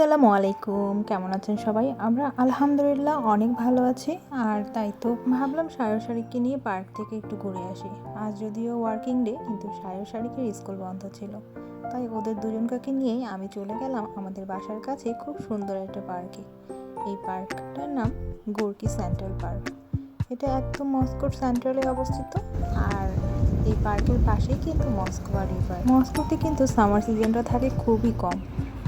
আসসালামু আলাইকুম। কেমন আছেন সবাই? আমরা আলহামদুলিল্লাহ অনেক ভালো আছি। আর তাই তো ভাবলাম সায়র শারিককে নিয়ে পার্ক থেকে একটু ঘুরে আসি। আজ যদিও ওয়ার্কিং ডে, কিন্তু সায়র শারিকের স্কুল বন্ধ ছিল। তাই ওদের দুজনকাকে নিয়েই আমি চলে গেলাম আমাদের বাসার কাছে খুব সুন্দর একটা পার্কে। এই পার্কটার নাম গোর্কি সেন্ট্রাল পার্ক। এটা একদম মস্কোর সেন্ট্রালে অবস্থিত। আর এই পার্কের পাশেই কিন্তু মস্কো রিভার। মস্কোতে কিন্তু সামার সিজনটা থাকে খুবই কম।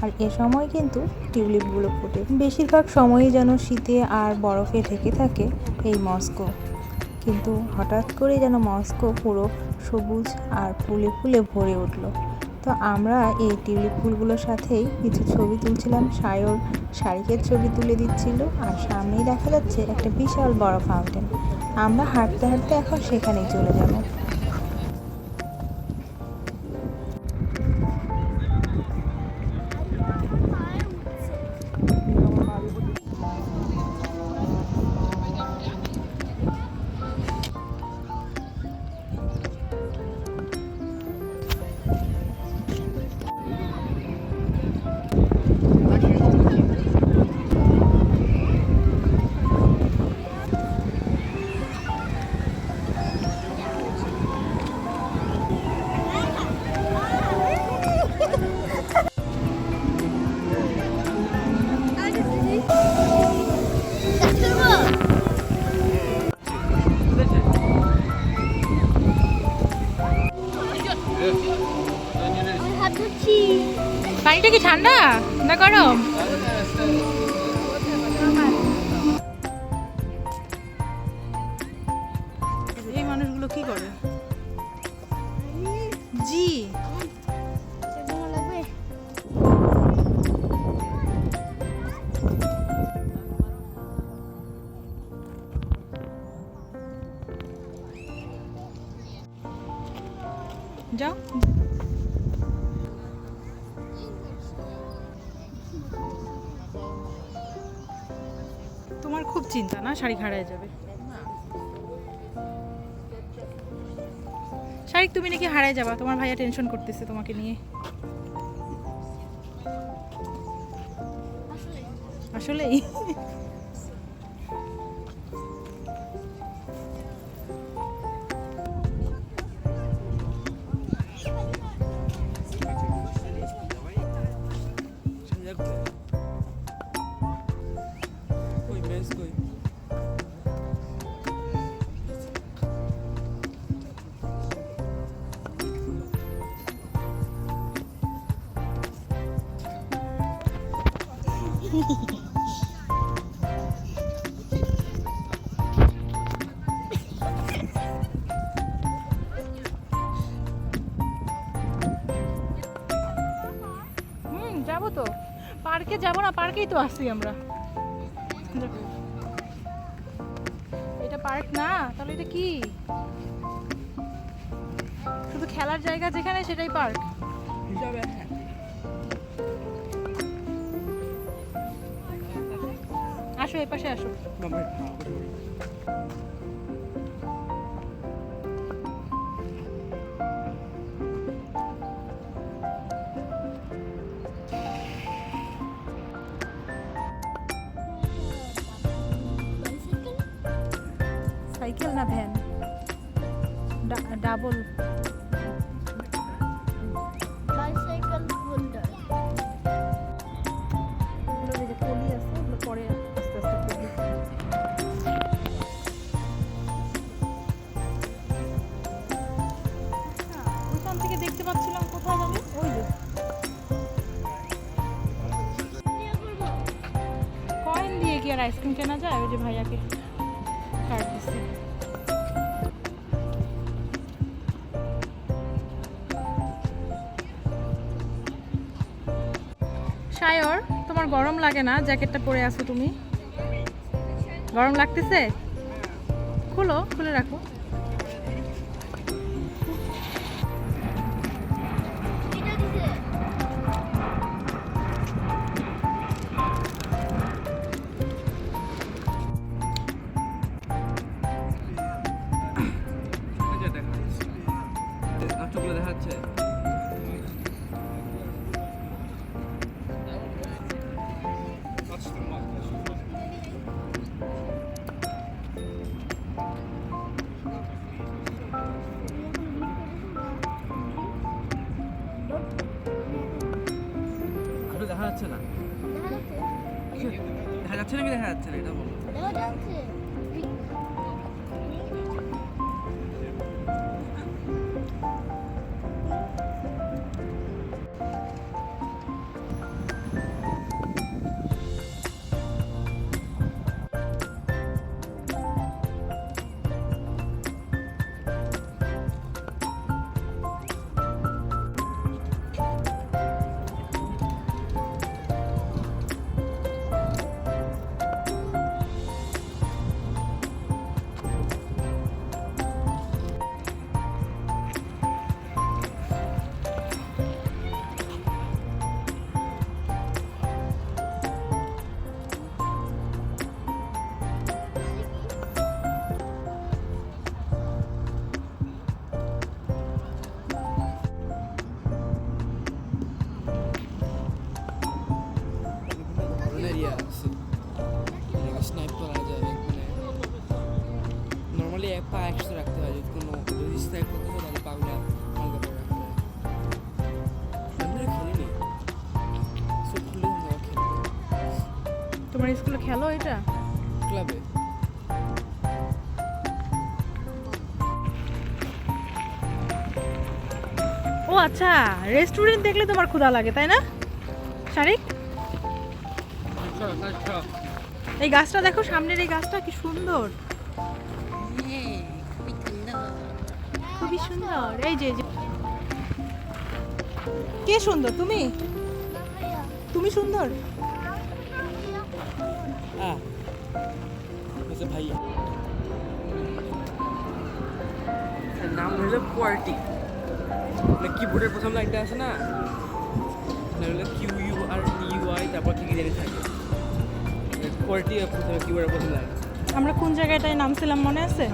আর এ সময় কিন্তু টিউলিপগুলো ফোটে। বেশিরভাগ সময়ই যেন শীতে আর বরফে ঢেকে থাকে এই মস্কো। কিন্তু হঠাৎ করে যেন মস্কো পুরো সবুজ আর ফুলে ফুলে ভরে উঠল। তো আমরা এই টিউলিপ ফুলগুলোর সাথেই কিছু ছবি তুলছিলাম। সায়র শাড়িকের ছবি তুলে দিচ্ছিল আর সামনেই দেখা যাচ্ছে একটা বিশাল বড় ফাউন্টেন আমরা হাঁটতে হাঁটতে এখন সেখানেই চলে যাব। পানিটা কি ঠান্ডা না গরম? এই মানুষগুলো কি করে? জি। যাও। চিন্তা না, শাড়ি খাড়ায় যাবে। শাড়ি তুমি নাকি হারায় যাবা, তোমার ভাইয়া টেনশন করতেছে তোমাকে নিয়ে। আসলেই? যাব তো। পার্কে যাব না, পার্কেই তো আসছি আমরা। এটা পার্ক না, তাহলে এটা কি? শুধু খেলার জায়গা যেখানে, সেটাই পার্ক। আসো এই পাশে আসো। সাইকেল না ভ্যান? ডাবল। আর আইসক্রিম কেনা যায়? ওই যে ভাইয়াকে কার্ড দিচ্ছে। সায়র, তোমার গরম লাগে না? জ্যাকেটটা পরে আছো তুমি? গরম লাগতেছে? খুলো, খুলে রাখো। 하나 쳐라. 하나 쳐라. 하나 쳐는 게 하나 쳐라. 이거 뭐. পা একসাথে রাখতে হয় যদি কোনো যদি করতে হয় তাহলে পাগুলা আলাদা করে রাখতে হয় আমরা খেলিনি তোমার স্কুলে খেলো এটা ক্লাবে ও আচ্ছা রেস্টুরেন্ট দেখলে তোমার ক্ষুধা লাগে তাই না? শারিক? এই গাছটা দেখো সামনের এই গাছটা কি সুন্দর। খুবই সুন্দর। এই যে কে সুন্দর? তুমি? তুমি সুন্দর? Ah. ভাইয়া। নাম হলো কোয়ার্টি। মানে কিবোর্ডের প্রথম লাইনটা আছে না? না হলো Q U R U I তারপর কি কি জানি থাকে। কোয়ার্টি প্রথমে কিবোর্ডের প্রথম লাইন আমরা কোন জায়গাটায় নামছিলাম মনে আছে?